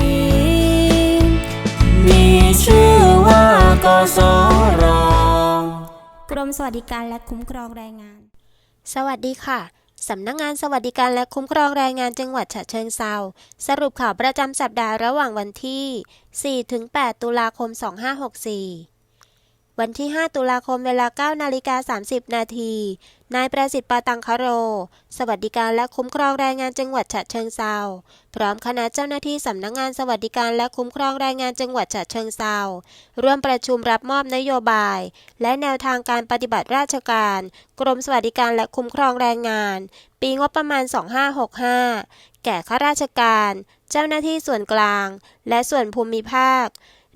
ดี มีชื่อว่ากสรกรมสวัสดิการและคุ้มครองแรงงาน สวัสดีค่ะสำนักงานสวัสดิการและคุ้มครองแรงงานจังหวัดฉะเชิงเซาสรุปข่าวประจำสัปดาห์ระหว่างวันที่ 4-8 ตุลาคม 2564 วันที่ 5 ตุลาคมเวลา 9 นาฬิกา 30 นาที นายประสิทธิ์ปาตังคโร สวัสดิการและคุ้มครองแรงงานจังหวัดฉะเชิงเซาพร้อมคณะเจ้าหน้าที่สำนักงานสวัสดิการและคุ้มครองแรงงานจังหวัดฉะเชิงเซาร่วมประชุมรับมอบนโยบาย และแนวทางการปฏิบัติราชการ กรมสวัสดิการและคุ้มครองแรงงาน ปีงบประมาณ 2565 แก่ข้าราชการ เจ้าหน้าที่ส่วนกลาง และส่วนภูมิภาค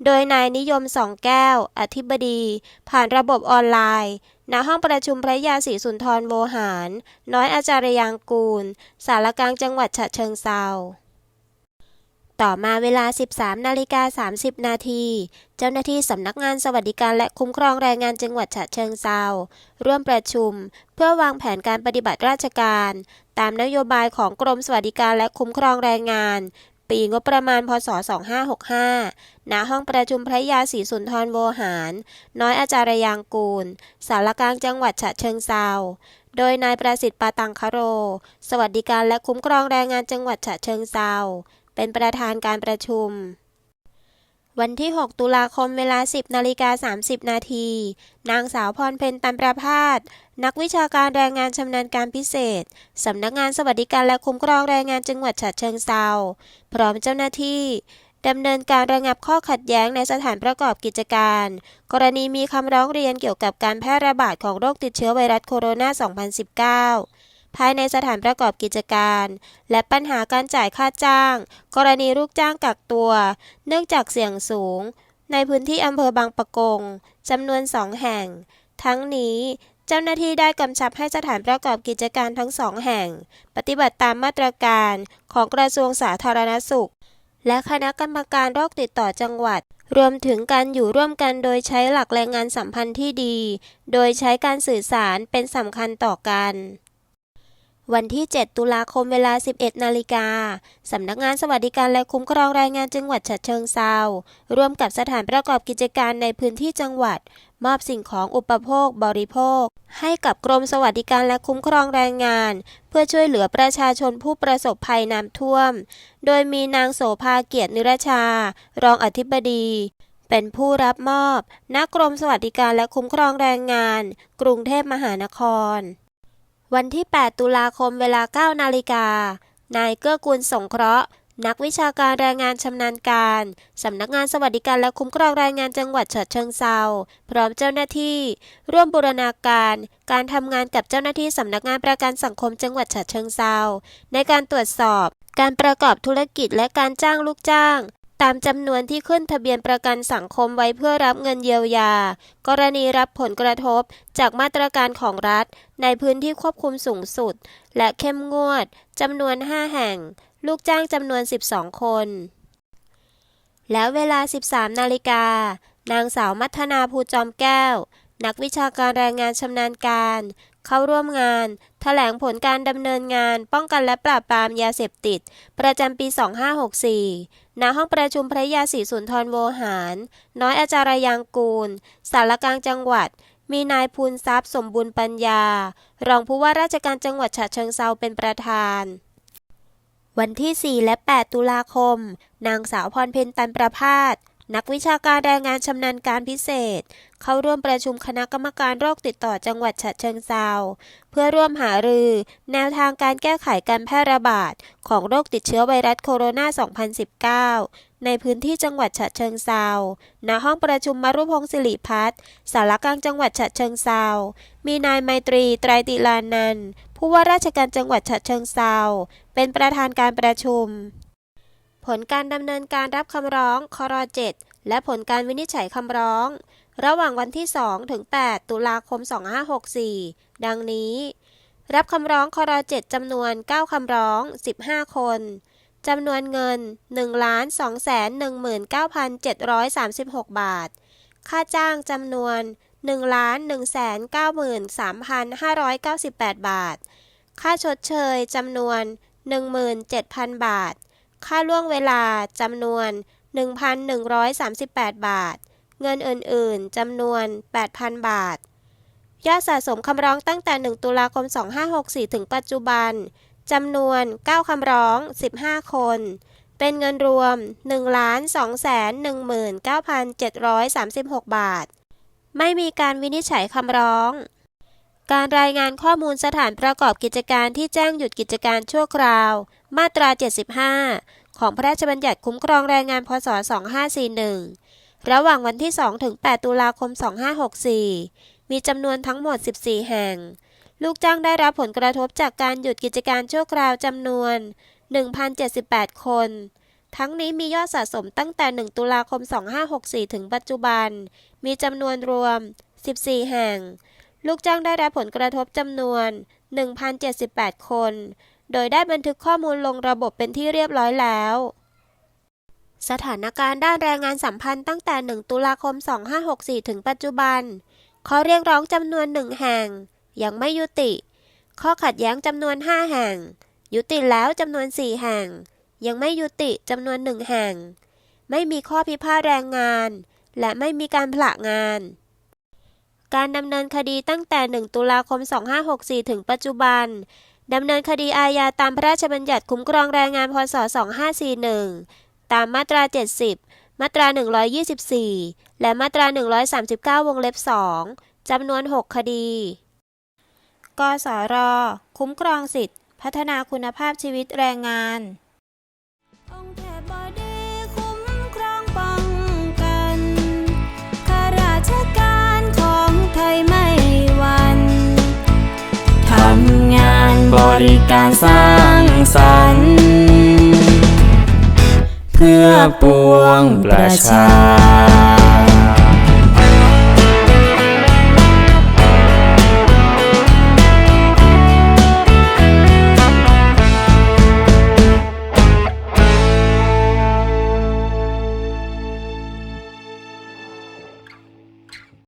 โดยนายนิยมสองแก้ว อธิบดี ผ่านระบบออนไลน์ ณ ห้องประชุมพระยาศรีสุนทรโวหาร น้อยอาจารยางกูล สารกลางจังหวัดฉะเชิงเซาต่อมาเวลา 13 นาฬิกา 30 นาที เจ้าหน้าที่สำนักงานสวัสดิการและคุ้มครองแรงงานจังหวัดฉะเชิงเซาร่วมประชุม เพื่อวางแผนการปฏิบัติราชการ ตามนโยบายของกรมสวัสดิการและคุ้มครองแรงงาน ปีงบประมาณพศ 2565 ณ ห้องประชุมพระยาศรีสุนทรโวหาร น้อยอาจารยางกูล สารกลางจังหวัดฉะเชิงเซาโดยนายประสิทธิ์ปาตังคโร สวัสดิการและคุ้มครองแรงงานจังหวัดฉะเชิงเซาเป็นประธานการประชุม วันที่ 6 ตุลาคมเวลา 10นาฬิกา30 นาที นางสาวพรเพ็ญตันประพาส นักวิชาการแรงงานชำนาญการพิเศษ สำนักงานสวัสดิการและคุ้มครองแรงงานจังหวัดฉะเชิงเซาพร้อมเจ้าหน้าที่ดำเนินการระงับข้อขัดแย้งในสถานประกอบกิจการ กรณีมีคำร้องเรียนเกี่ยวกับการแพร่ระบาดของโรคติดเชื้อไวรัสโคโรนา 2019 ภายในสถานประกอบกิจการ และปัญหาการจ่ายค่าจ้าง กรณีลูกจ้างกักตัว เนื่องจากเสี่ยงสูง ในพื้นที่อำเภอบางปะกงจำนวนสองแห่ง ทั้งนี้เจ้าหน้าที่ได้กำชับให้สถานประกอบกิจการทั้งสองแห่ง ปฏิบัติตามมาตรการของกระทรวงสาธารณสุข และคณะกรรมการโรคติดต่อจังหวัด รวมถึงการอยู่ร่วมกันโดยใช้หลักแรงงานสัมพันธ์ที่ดี โดยใช้การสื่อสารเป็นสำคัญต่อกัน วันที่ 7 ตุลาคมเวลา 11 นาฬิกา สำนักงานสวัสดิการและคุ้มครองแรงงานจังหวัดฉะเชิงเซาร่วมกับสถานประกอบกิจการในพื้นที่จังหวัด มอบสิ่งของอุปโภคบริโภค ให้กับกรมสวัสดิการและคุ้มครองแรงงาน เพื่อช่วยเหลือประชาชนผู้ประสบภัยน้ำท่วม โดยมีนางโสภาเกียรตินิรชา รองอธิบดีเป็นผู้รับมอบณกรมสวัสดิการและคุ้มครองแรงงาน กรุงเทพมหานคร วันที่ 8 ตุลาคมเวลา 9 นาฬิกา นายเกื้อกูลสงเคราะห์ นักวิชาการแรงงานชำนาญการ สำนักงานสวัสดิการและคุ้มครองแรงงานจังหวัดฉะเชิงเซาพร้อมเจ้าหน้าที่ ร่วมบูรณาการ การทำงานกับเจ้าหน้าที่สำนักงานประกันสังคมจังหวัดฉะเชิงเซาในการตรวจสอบ การประกอบธุรกิจและการจ้างลูกจ้าง ตามจำนวนที่ขึ้นทะเบียนประกันสังคมไว้เพื่อรับเงินเยียวยา กรณีรับผลกระทบจากมาตรการของรัฐ ในพื้นที่ควบคุมสูงสุด และเข้มงวดจำนวน 5 แห่ง ลูกจ้างจำนวน 12 คน แล้วเวลา 13 นาฬิกา นางสาวมัทนาภูจอมแก้ว นักวิชาการแรงงานชำนาญการ เข้าร่วมงานแถลงผลการดำเนินงาน ป้องกันและปราบปรามยาเสพติด ประจำปี 2564 ณ ห้องประชุมพระยาศรีสุนทรโวหาร น้อยอาจารยางกูล สารกลางจังหวัด มีนายภูนทรัพย์สมบูรณ์ปัญญา รองผู้ว่าราชการจังหวัดฉะเชิงเซาเป็นประธานวันที่ 4 และ 8 ตุลาคม นางสาวพรเพ็ญตันประพาส นักวิชาการแรงงานชำนาญการพิเศษ เข้าร่วมประชุมคณะกรรมการโรคติดต่อจังหวัดฉะเชิงเซาเพื่อร่วมหารือ แนวทางการแก้ไขการแพร่ระบาด ของโรคติดเชื้อไวรัสโคโรนา 2019 ในพื้นที่จังหวัดฉะเชิงเซาณห้องประชุมมรุพงศ์สิริพัฒน์สารกลางจังหวัดฉะเชิงเซามีนายไมตรีไตรติลานันผู้ว่าราชการจังหวัดฉะเชิงเซาเป็นประธานการประชุม ผลการดำเนินการรับคำร้องคร7และผลการวินิจฉัยคำร้อง ระหว่างวันที่ 2 ถึง 8 ตุลาคม 2564 ดังนี้ รับคำร้องคร7จำนวน 9 คำร้อง 15 คนจำนวนเงิน 1 2 1 9 7 3 6 บาท ค่าจ้างจำนวน 1 1 9 3 5 9 8 บาท ค่าชดเชยจำนวน 17,000 บาท ค่าล่วงเวลาจำนวน 1,138 บาท เงินอื่นๆจำนวน 8,000 บาท ยอดสะสมคำร้องตั้งแต่ 1 ตุลาคม 2564 ถึงปัจจุบันจำนวน 9 คำร้อง 15 คน เป็นเงินรวม 1,219,736 บาท ไม่มีการวินิจฉัยคำร้อง การรายงานข้อมูลสถานประกอบกิจการที่แจ้งหยุดกิจการชั่วคราว มาตรา 75 ของพระราชบัญญัติคุ้มครองแรงงานพศ 2541 ระหว่างวันที่ 2 ถึง 8 ตุลาคม 2564 มีจำนวนทั้งหมด 14 แห่ง ลูกจ้างได้รับผลกระทบจากการหยุดกิจการชั่วคราวจำนวน 1,078 คน ทั้งนี้มียอดสะสมตั้งแต่ 1 ตุลาคม 2564 ถึงปัจจุบัน มีจำนวนรวม 14 แห่ง ลูกจ้างได้รับผลกระทบจำนวน 1,078 คน โดยได้บันทึกข้อมูลลงระบบเป็นที่เรียบร้อยแล้ว สถานการณ์ด้านแรงงานสัมพันธ์ตั้งแต่ 1 ตุลาคม 2564 ถึงปัจจุบัน ข้อเรียกร้องจำนวน1แห่ง ยังไม่ยุติ ข้อขัดแย้งจำนวน 5 แห่ง ยุติแล้วจำนวน 4 แห่ง ยังไม่ยุติจำนวน1แห่ง ไม่มีข้อพิพาทแรงงาน และไม่มีการผละงาน การดำเนินคดีตั้งแต่ 1 ตุลาคม 2564 ถึงปัจจุบัน ดำเนินคดีอาญาตามพระราชบัญญัติคุ้มครองแรงงาน พศ 2541 ตามมาตรา 70 มาตรา 124 และมาตรา 139 วงเล็บ 2 จำนวน 6 คดี กสร คุ้มครองสิทธิพัฒนาคุณภาพชีวิตแรงงานารสร้างสรรค์เพื่อปวงประชา